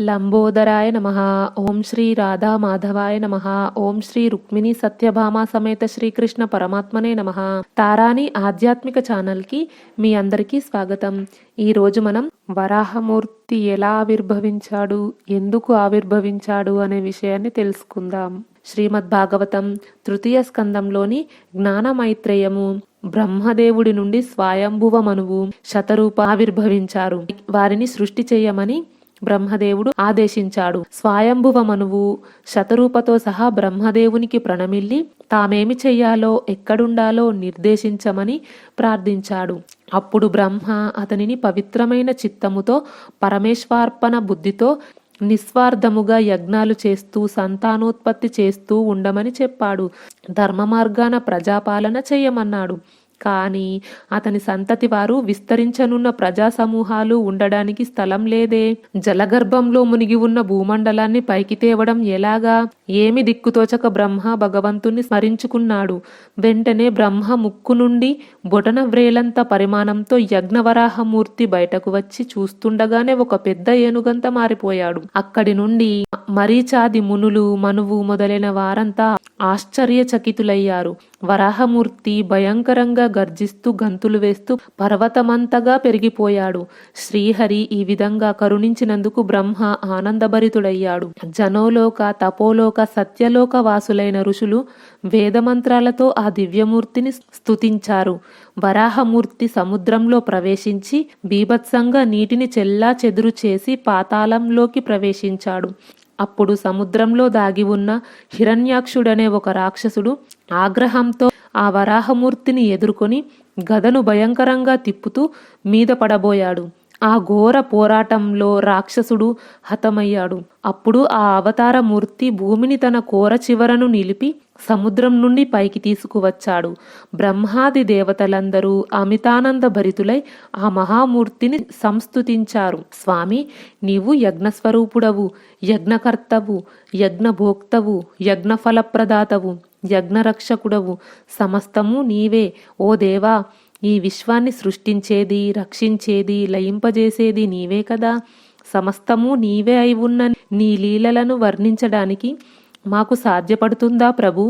లంబోదరాయ నమ. ఓం శ్రీ రాధా మాధవాయ నమ. ఓం శ్రీ రుక్మిణి సత్యభామ సమేత శ్రీకృష్ణ పరమాత్మనే నమ. తారాని ఆధ్యాత్మిక ఛానల్కి మీ అందరికీ స్వాగతం. ఈ రోజు మనం వరాహమూర్తి ఎలా ఆవిర్భవించాడు ఎందుకు ఆవిర్భవించాడు అనే విషయాన్ని తెలుసుకుందాం. శ్రీమద్ భాగవతం తృతీయ స్కందంలోని జ్ఞానమైత్రేయము. బ్రహ్మదేవుడి నుండి స్వయంభువ మనువు శతరూప ఆవిర్భవించారు. వారిని సృష్టి చేయమని బ్రహ్మదేవుడు ఆదేశించాడు. స్వయంభువ మనువు శతరూపతో సహా బ్రహ్మదేవునికి ప్రణమిల్లి తామేమి చెయ్యాలో ఎక్కడుండాలో నిర్దేశించమని ప్రార్థించాడు. అప్పుడు బ్రహ్మ అతనిని పవిత్రమైన చిత్తముతో పరమేశ్వార్పణ బుద్ధితో నిస్వార్థముగా యజ్ఞాలు చేస్తూ సంతానోత్పత్తి చేస్తూ ఉండమని చెప్పాడు. ధర్మ మార్గాన ప్రజాపాలన చేయమన్నాడు. కానీ అతని సంతతి వారు విస్తరించనున్న ప్రజా సమూహాలు ఉండడానికి స్థలం లేదే. జలగర్భంలో మునిగి ఉన్న భూమండలాన్ని పైకి తేవడం ఎలాగా? ఏమి దిక్కుతోచక బ్రహ్మ భగవంతుణ్ణి స్మరించుకున్నాడు. వెంటనే బ్రహ్మ ముక్కు నుండి బొటన వ్రేలంత పరిమాణంతో యజ్ఞవరాహమూర్తి బయటకు వచ్చి చూస్తుండగానే ఒక పెద్ద ఏనుగంత మారిపోయాడు. అక్కడి నుండి మరీచాది మునులు మనువు మొదలైన వారంతా ఆశ్చర్యచకితులయ్యారు. వరాహమూర్తి భయంకరంగా గర్జిస్తూ గంతులు వేస్తూ పర్వతమంతగా పెరిగిపోయాడు. శ్రీహరి ఈ విధంగా కరుణించినందుకు బ్రహ్మ ఆనందభరితుడయ్యాడు. జనోలోక తపోలోక సత్యలోక వాసులైన ఋషులు వేదమంత్రాలతో ఆ దివ్యమూర్తిని స్తుతించారు. వరాహమూర్తి సముద్రంలో ప్రవేశించి బీభత్సంగా నీటిని చెల్లా చెదురు చేసి పాతాళంలోకి ప్రవేశించాడు. అప్పుడు సముద్రంలో దాగి ఉన్న హిరణ్యాక్షుడనే ఒక రాక్షసుడు ఆగ్రహంతో ఆ వరాహమూర్తిని ఎదుర్కొని గదను భయంకరంగా తిప్పుతూ మీద పడబోయాడు. ఆ ఘోర పోరాటంలో రాక్షసుడు హతమయ్యాడు. అప్పుడు ఆ అవతార మూర్తి భూమిని తన కోర చివరను నిలిపి సముద్రం నుండి పైకి తీసుకువచ్చాడు. బ్రహ్మాది దేవతలందరూ అమితానంద భరితులై ఆ మహామూర్తిని సంస్తుతించారు. స్వామి నీవు యజ్ఞస్వరూపుడవు యజ్ఞకర్తవు యజ్ఞభోక్తవు యజ్ఞఫలప్రదాతవు యజ్ఞరక్షకుడవు. సమస్తము నీవే. ఓ దేవా ఈ విశ్వాన్ని సృష్టించేది రక్షించేది లయింపజేసేది నీవే కదా. సమస్తము నీవే అయి ఉన్న నీ లీలలను వర్ణించడానికి మాకు సాధ్యపడుతుందా ప్రభు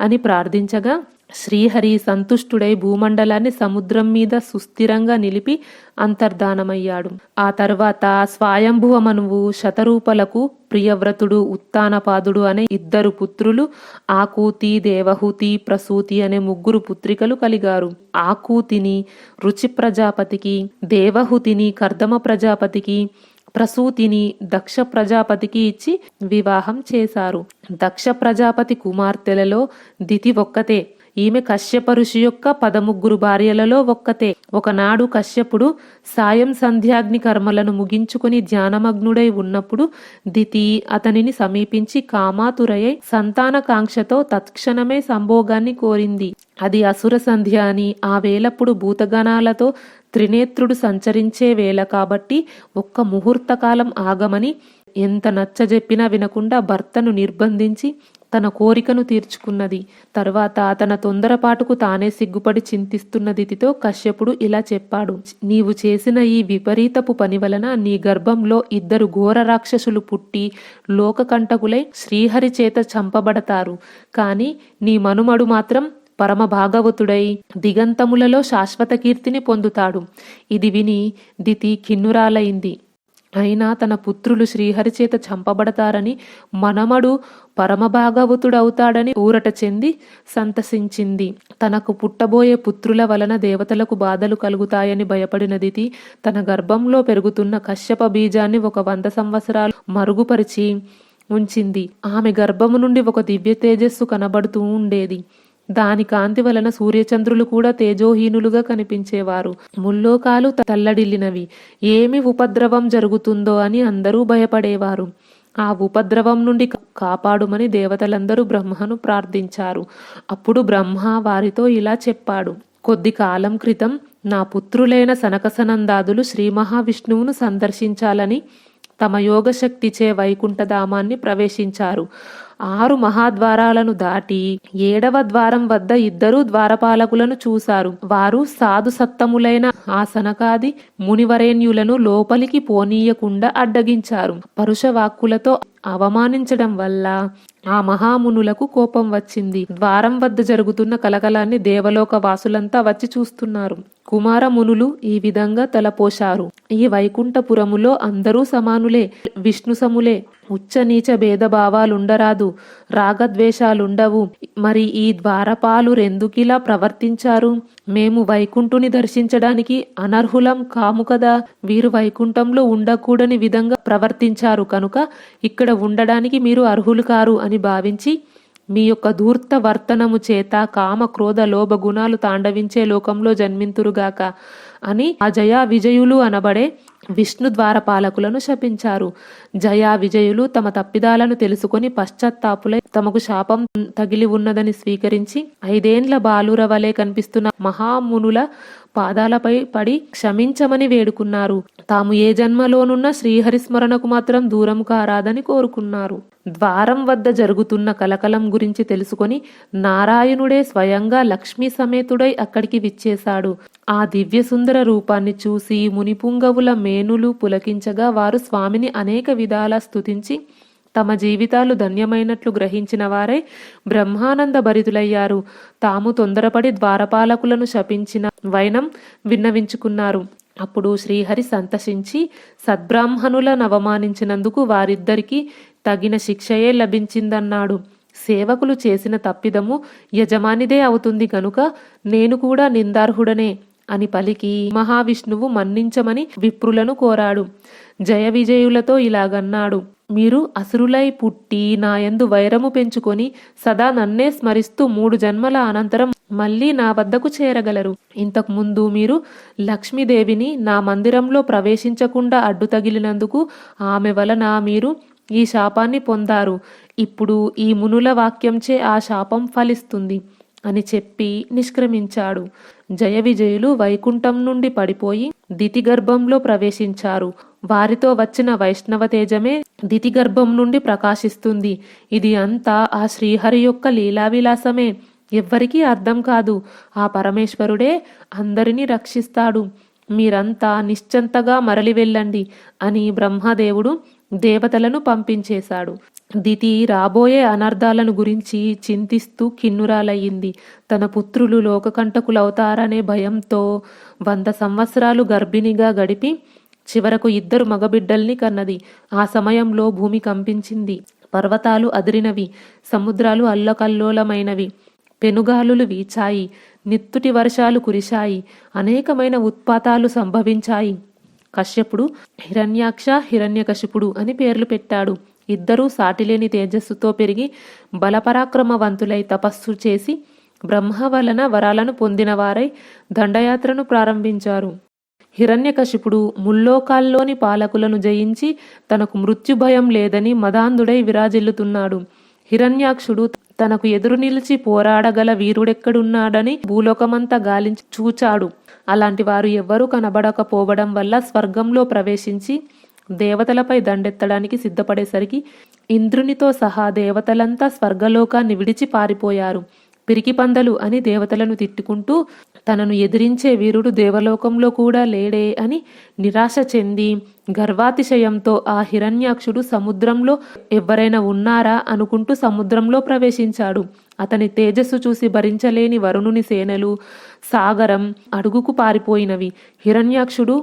అని ప్రార్థించగా శ్రీహరి సంతుష్టుడై భూమండలాన్ని సముద్రం మీద సుస్థిరంగా నిలిపి అంతర్ధానమయ్యాడు. ఆ తర్వాత స్వాయంభువమనువు శతరూపలకు ప్రియవ్రతుడు ఉత్తానపాదుడు అనే ఇద్దరు పుత్రులు ఆకూతి దేవహూతి ప్రసూతి అనే ముగ్గురు పుత్రికలు కలిగారు. ఆకూతిని రుచి ప్రజాపతికి దేవహుతిని కర్దమ ప్రజాపతికి ప్రసూతిని దక్ష ప్రజాపతికి ఇచ్చి వివాహం చేశారు. దక్ష ప్రజాపతి కుమార్తెలలో దితి ఒక్కతే. ఈమె కశ్యప ఋషి యొక్క పదముగ్గురు భార్యలలో ఒక్కతే. ఒకనాడు కశ్యపుడు సాయం సంధ్యాగ్ని కర్మలను ముగించుకుని ధ్యానమగ్నుడై ఉన్నప్పుడు దితి అతనిని సమీపించి కామాతురయై సంతానకాంక్షతో తత్క్షణమే సంభోగాన్ని కోరింది. అది అసుర సంధ్య అని ఆ వేలప్పుడు భూతగణాలతో త్రినేత్రుడు సంచరించే వేళ కాబట్టి ఒక్క ముహూర్తకాలం ఆగమని ఎంత నచ్చజెప్పినా వినకుండా భర్తను నిర్బంధించి తన కోరికను తీర్చుకున్నది. తర్వాత తన తొందరపాటుకు తానే సిగ్గుపడి చింతిస్తున్న దితితో కశ్యపుడు ఇలా చెప్పాడు. నీవు చేసిన ఈ విపరీతపు పని వలన నీ గర్భంలో ఇద్దరు ఘోర రాక్షసులు పుట్టి లోకకంటకులై శ్రీహరి చేత చంపబడతారు. కాని నీ మనుమడు మాత్రం పరమ భాగవతుడై దిగంతములలో శాశ్వత కీర్తిని పొందుతాడు. ఇది విని దితి కిన్నురాలైంది. అయినా తన పుత్రులు శ్రీహరిచేత చంపబడతారని మనమడు పరమభాగవతుడవుతాడని ఊరట చెంది సంతసించింది. తనకు పుట్టబోయే పుత్రుల వలన దేవతలకు బాధలు కలుగుతాయని భయపడిన దితి తన గర్భంలో పెరుగుతున్న కశ్యప బీజాన్ని ఒక వంద సంవత్సరాలు మరుగుపరిచి ఉంచింది. ఆమె గర్భము నుండి ఒక దివ్య తేజస్సు కనబడుతూ ఉండేది. దాని కాంతి వలన సూర్యచంద్రులు కూడా తేజోహీనులుగా కనిపించేవారు. ముల్లోకాలు తల్లడిల్లినవి. ఏమి ఉపద్రవం జరుగుతుందో అని అందరూ భయపడేవారు. ఆ ఉపద్రవం నుండి కాపాడుమని దేవతలందరూ బ్రహ్మను ప్రార్థించారు. అప్పుడు బ్రహ్మ వారితో ఇలా చెప్పాడు. కొద్ది కాలం క్రితం నా పుత్రులైన సనకసనందాదులు శ్రీ మహావిష్ణువును సందర్శించాలని తమ యోగశక్తిచే వైకుంఠధామాన్ని ప్రవేశించారు. ఆరు మహాద్వారాలను దాటి ఏడవ ద్వారం వద్ద ఇద్దరు ద్వారపాలకులను చూశారు. వారు సాధు సత్తములైన మునివరేణ్యులను లోపలికి పోనీయకుండా అడ్డగించారు. పరుష వాక్కులతో అవమానించడం వల్ల ఆ మహామునులకు కోపం వచ్చింది. ద్వారం వద్ద జరుగుతున్న కలకలాన్ని దేవలోక వాసులంతా వచ్చి చూస్తున్నారు. కుమార మునులు ఈ విధంగా తలపోశారు. ఈ వైకుంఠపురములో అందరూ సమానులే. విష్ణు సములే ఉచ్చనీచ భేదభావాలుండరాదు రాగద్వేషాలుండవు. మరి ఈ ద్వారపాలు రెందుకిలా ప్రవర్తించారు? మేము వైకుంఠుని దర్శించడానికి అనర్హులం కాము కదా? వీరు వైకుంఠంలో ఉండకూడని విధంగా ప్రవర్తించారు కనుక ఇక్కడ ఉండడానికి మీరు అర్హులు కారు అని భావించి మీ యొక్క ధూర్త వర్తనము చేత కామ క్రోధ లోభ గుణాలు తాండవించే లోకంలో జన్మింతురుగాక అని ఆ విజయులు అనబడే విష్ణు ద్వారపాలకులను శపించారు. జయా విజయులు తమ తప్పిదాలను తెలుసుకొని పశ్చాత్తాపులై తమకు శాపం తగిలి ఉన్నదని స్వీకరించి ఐదేండ్ల బాలుర వలె కనిపిస్తున్న మహామునుల పాదాలపై పడి క్షమించమని వేడుకున్నారు. తాము ఏ జన్మలోనున్న శ్రీహరిస్మరణకు మాత్రం దూరం కారాదని కోరుకున్నారు. ద్వారం వద్ద జరుగుతున్న కలకలం గురించి తెలుసుకొని నారాయణుడే స్వయంగా లక్ష్మీ సమేతుడై అక్కడికి విచ్చేశాడు. ఆ దివ్యసుందర రూపాన్ని చూసి మునిపుంగవుల మేనులు పులకించగా వారు స్వామిని అనేక విధాల స్తుతించి తమ జీవితాలు ధన్యమైనట్లు గ్రహించిన వారై బ్రహ్మానంద భరితులయ్యారు. తాము తొందరపడి ద్వారపాలకులను శపించిన వైనం విన్నవించుకున్నారు. అప్పుడు శ్రీహరి సంతసించి సద్బ్రాహ్మణులను అవమానించినందుకు వారిద్దరికీ తగిన శిక్షయే లభించిందన్నాడు. సేవకులు చేసిన తప్పిదము యజమానిదే అవుతుంది గనుక నేను కూడా నిందార్హుడనే అని పలికి మహావిష్ణువు మన్నించమని విప్రులను కోరాడు. జయ విజయులతో ఇలాగన్నాడు. మీరు అసురులై పుట్టి నాయందు వైరము పెంచుకొని సదా నన్నే స్మరిస్తూ మూడు జన్మల అనంతరం మళ్ళీ నా వద్దకు చేరగలరు. ఇంతకు ముందు మీరు లక్ష్మీదేవిని నా మందిరంలో ప్రవేశించకుండా అడ్డు తగిలినందుకు ఆమె వలన మీరు ఈ శాపాన్ని పొందారు. ఇప్పుడు ఈ మునుల వాక్యంచే ఆ శాపం ఫలిస్తుంది అని చెప్పి నిష్క్రమించాడు. జయ విజయులు వైకుంఠం నుండి పడిపోయి దితిగర్భంలో ప్రవేశించారు. వారితో వచ్చిన వైష్ణవ తేజమే దితిగర్భం నుండి ప్రకాశిస్తుంది. ఇది అంతా ఆ శ్రీహరి యొక్క లీలావిలాసమే. ఎవ్వరికీ అర్థం కాదు. ఆ పరమేశ్వరుడే అందరినీ రక్షిస్తాడు. మీరంతా నిశ్చంతగా మరలి వెళ్ళండి అని బ్రహ్మదేవుడు దేవతలను పంపించేశాడు. దితి రాబోయే అనర్థాలను గురించి చింతిస్తూ కిన్నురాలయ్యింది. తన పుత్రులు లోకకంటకులవుతారనే భయంతో వంద సంవత్సరాలు గర్భిణిగా గడిపి చివరకు ఇద్దరు మగబిడ్డల్ని కన్నది. ఆ సమయంలో భూమి కంపించింది. పర్వతాలు అదిరినవి. సముద్రాలు అల్లకల్లోలమైనవి. పెనుగాలులు వీచాయి. నిత్తుటి వర్షాలు కురిశాయి. అనేకమైన ఉత్పాతాలు సంభవించాయి. కశ్యపుడు హిరణ్యాక్ష హిరణ్యకశిపుడు అని పేర్లు పెట్టాడు. ఇద్దరూ సాటిలేని తేజస్సుతో పెరిగి బలపరాక్రమవంతులై తపస్సు చేసి బ్రహ్మ వలన వరాలను పొందినవారై దండయాత్రను ప్రారంభించారు. హిరణ్యకశిపుడు ముల్లోకాల్లోని పాలకులను జయించి తనకు మృత్యుభయం లేదని మదాంధుడై విరాజిల్లుతున్నాడు. హిరణ్యాక్షుడు తనకు ఎదురు నిలిచి పోరాడగల వీరుడెక్కడున్నాడని భూలోకమంతా గాలించి చూచాడు. అలాంటి వారు ఎవ్వరూ కనబడకపోవడం వల్ల స్వర్గంలో ప్రవేశించి దేవతలపై దండెత్తడానికి సిద్ధపడేసరికి ఇంద్రునితో సహా దేవతలంతా స్వర్గలోకాన్ని విడిచి పారిపోయారు. పిరికి పందలు అని దేవతలను తిట్టుకుంటూ తనను ఎదిరించే వీరుడు దేవలోకంలో కూడా లేడే అని నిరాశ చెంది గర్వాతిశయంతో ఆ హిరణ్యాక్షుడు సముద్రంలో ఎవరైనా ఉన్నారా అనుకుంటూ సముద్రంలో ప్రవేశించాడు. అతని తేజస్సు చూసి భరించలేని వరుణుని సేనలు సాగరం అడుగుకు పారిపోయినవి. హిరణ్యాక్షుడు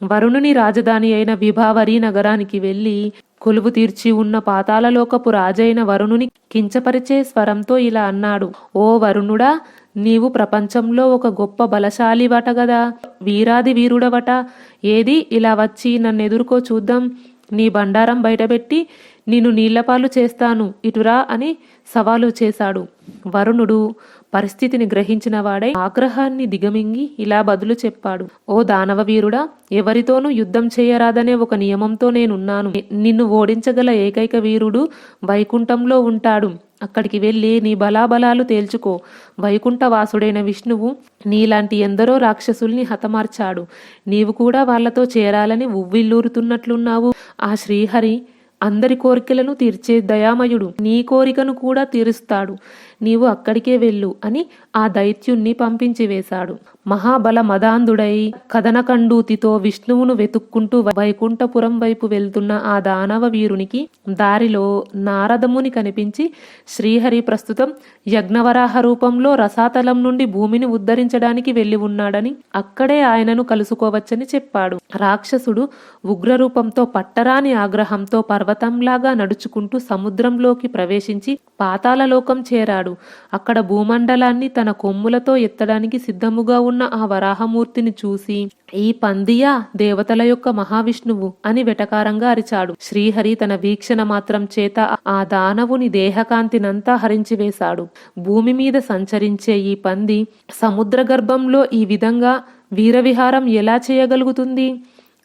వరుణుని రాజధాని అయిన విభావరి నగరానికి వెళ్ళి కొలువు తీర్చి ఉన్న పాతాళలోకపు రాజైన వరుణుని కించపరిచే స్వరంతో ఇలా అన్నాడు. ఓ వరుణుడా నీవు ప్రపంచంలో ఒక గొప్ప బలశాలివట గదా. వీరాది వీరుడవట. ఏది ఇలా వచ్చి నన్ను ఎదుర్కో చూద్దాం. నీ బండారం బయటపెట్టి నిన్ను నీళ్ళపాలు చేస్తాను. ఇటురా అని సవాలు చేశాడు. వరుణుడు పరిస్థితిని గ్రహించిన వాడై ఆగ్రహాన్ని దిగమింగి ఇలా బదులు చెప్పాడు. ఓ దానవ వీరుడా ఎవరితోనూ యుద్ధం చేయరాదనే ఒక నియమంతో నేనున్నాను. నిన్ను ఓడించగల ఏకైక వీరుడు వైకుంఠంలో ఉంటాడు. అక్కడికి వెళ్ళి నీ బలాబలాలు తేల్చుకో. వైకుంఠవాసుడైన విష్ణువు నీలాంటి ఎందరో రాక్షసుల్ని హతమార్చాడు. నీవు కూడా వాళ్ళతో చేరాలని ఉవ్విల్లూరుతున్నట్లున్నావు ఆ శ్రీహరి అందరి కోరికలను తీర్చే దయామయుడు నీ కోరికను కూడా తీరుస్తాడు. నీవు అక్కడికే వెళ్ళు అని ఆ దైత్యుణ్ణి పంపించి వేశాడు. మహాబల మదాంధుడై కథనకండూతితో విష్ణువును వెతుక్కుంటూ వైకుంఠపురం వైపు వెళ్తున్న ఆ దానవ వీరునికి దారిలో నారదముని కనిపించి శ్రీహరి ప్రస్తుతం యజ్ఞవరాహ రూపంలో రసాతలం నుండి భూమిని ఉద్ధరించడానికి వెళ్ళి ఉన్నాడని అక్కడే ఆయనను కలుసుకోవచ్చని చెప్పాడు. రాక్షసుడు ఉగ్రరూపంతో పట్టరాని ఆగ్రహంతో పర్వతంలాగా నడుచుకుంటూ సముద్రంలోకి ప్రవేశించి పాతాళలోకం చేరాడు. అక్కడ భూమండలాన్ని తన కొమ్ములతో ఎత్తడానికి సిద్ధముగా ఉన్న ఉన్న ఆ వరాహమూర్తిని చూసి ఈ పందియా దేవతల యొక్క మహావిష్ణువు అని వెటకారంగా అరిచాడు. శ్రీహరి తన వీక్షణ మాత్రం చేత ఆ దానవుని దేహకాంతినంతా హరించివేశాడు భూమి మీద సంచరించే ఈ పంది సముద్ర గర్భంలో ఈ విధంగా వీరవిహారం ఎలా చేయగలుగుతుంది?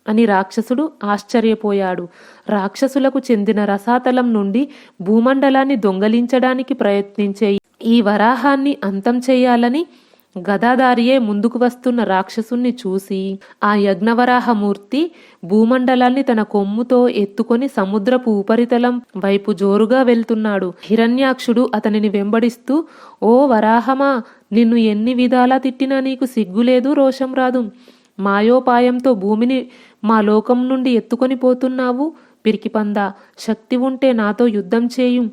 అని రాక్షసుడు ఆశ్చర్యపోయాడు. రాక్షసులకు చెందిన రసాతలం నుండి భూమండలాన్ని దొంగలించడానికి ప్రయత్నించే ఈ వరాహాన్ని అంతం చేయాలని గదాదారియే ముందుకు వస్తున్న రాక్షసుణ్ణి చూసి ఆ యజ్ఞవరాహమూర్తి భూమండలాన్ని తన కొమ్ముతో ఎత్తుకొని సముద్రపు ఉపరితలం వైపు జోరుగా వెళ్తున్నాడు. హిరణ్యాక్షుడు అతనిని వెంబడిస్తూ ఓ వరాహమా నిన్ను ఎన్ని విధాలా తిట్టినా నీకు సిగ్గులేదు రోషం రాదు. మాయోపాయంతో భూమిని మా లోకం నుండి ఎత్తుకొని పోతున్నావు. పిరికిపందా శక్తి ఉంటే నాతో యుద్ధం చేయు.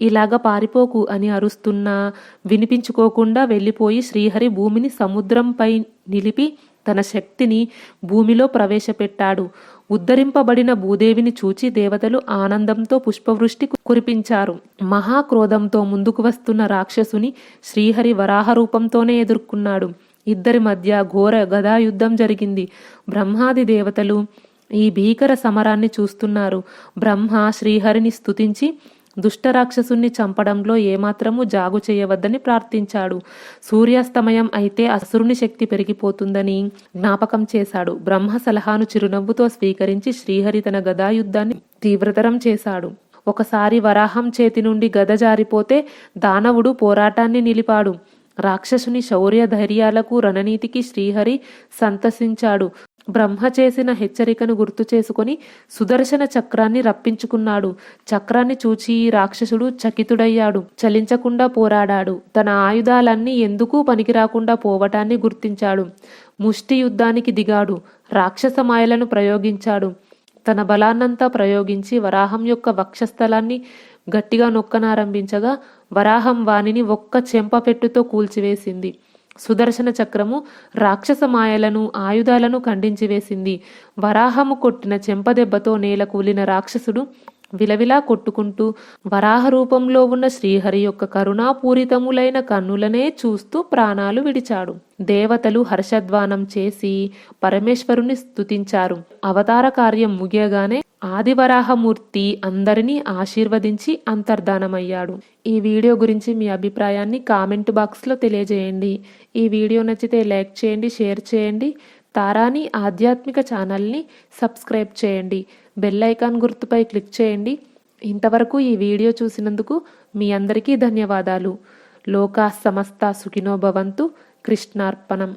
ఇలాగ పారిపోకు అని అరుస్తున్నా వినిపించుకోకుండా వెళ్ళిపోయి శ్రీహరి భూమిని సముద్రంపై నిలిపి తన శక్తిని భూమిలో ప్రవేశపెట్టాడు. ఉద్ధరింపబడిన భూదేవిని చూచి దేవతలు ఆనందంతో పుష్పవృష్టి కురిపించారు. మహాక్రోధంతో ముందుకు వస్తున్న రాక్షసుని శ్రీహరి వరాహ రూపంతోనే ఎదుర్కొన్నాడు. ఇద్దరి మధ్య ఘోర గదాయుద్ధం జరిగింది. బ్రహ్మాది దేవతలు ఈ భీకర సమరాన్ని చూస్తున్నారు. బ్రహ్మ శ్రీహరిని స్తుతించి దుష్టరాక్షసుణ్ణి చంపడంలో ఏమాత్రము జాగు చేయవద్దని ప్రార్థించాడు. సూర్యాస్తమయం అయితే అసురుని శక్తి పెరిగిపోతుందని జ్ఞాపకం చేశాడు. బ్రహ్మ సలహాను చిరునవ్వుతో స్వీకరించి శ్రీహరి తన గదాయుద్ధాన్ని తీవ్రతరం చేశాడు. ఒకసారి వరాహం చేతి నుండి గద జారిపోతే దానవుడు పోరాటాన్ని నిలిపాడు. రాక్షసుని శౌర్య ధైర్యాలకు రణనీతికి శ్రీహరి సంతసించాడు. బ్రహ్మ చేసిన హెచ్చరికను గుర్తు చేసుకొని సుదర్శన చక్రాన్ని రప్పించుకున్నాడు. చక్రాన్ని చూచి రాక్షసుడు చకితుడయ్యాడు. చలించకుండా పోరాడాడు. తన ఆయుధాలన్నీ ఎందుకు పనికిరాకుండా పోవటాన్ని గుర్తించాడు. ముష్టి యుద్ధానికి దిగాడు. రాక్షస మాయలను ప్రయోగించాడు. తన బలాన్నంతా ప్రయోగించి వరాహం యొక్క వక్షస్థలాన్ని గట్టిగా నొక్కనారంభించగా వరాహం వానిని ఒక్క చెంపపెట్టుతో కూల్చివేసింది. సుదర్శన చక్రము రాక్షస మాయలను ఆయుధాలను ఖండించివేసింది. వరాహము కొట్టిన చెంపదెబ్బతో నేల కూలిన రాక్షసుడు విలవిలా కొట్టుకుంటూ వరాహ రూపంలో ఉన్న శ్రీహరి యొక్క కరుణాపూరితములైన కన్నులనే చూస్తూ ప్రాణాలు విడిచాడు. దేవతలు హర్షధ్వానం చేసి పరమేశ్వరుని స్తుతించారు. అవతార కార్యం ముగియగానే ఆదివరాహమూర్తి అందరినీ ఆశీర్వదించి అంతర్ధానమయ్యాడు. ఈ వీడియో గురించి మీ అభిప్రాయాన్ని కామెంట్ బాక్స్లో తెలియజేయండి. ఈ వీడియో నచ్చితే లైక్ చేయండి షేర్ చేయండి. తారాని ఆధ్యాత్మిక ఛానల్ని సబ్స్క్రైబ్ చేయండి. బెల్ ఐకాన్ గుర్తుపై క్లిక్ చేయండి. ఇంతవరకు ఈ వీడియో చూసినందుకు మీ అందరికీ ధన్యవాదాలు. లోకా సమస్త సుఖినో భవంతు. కృష్ణార్పణం.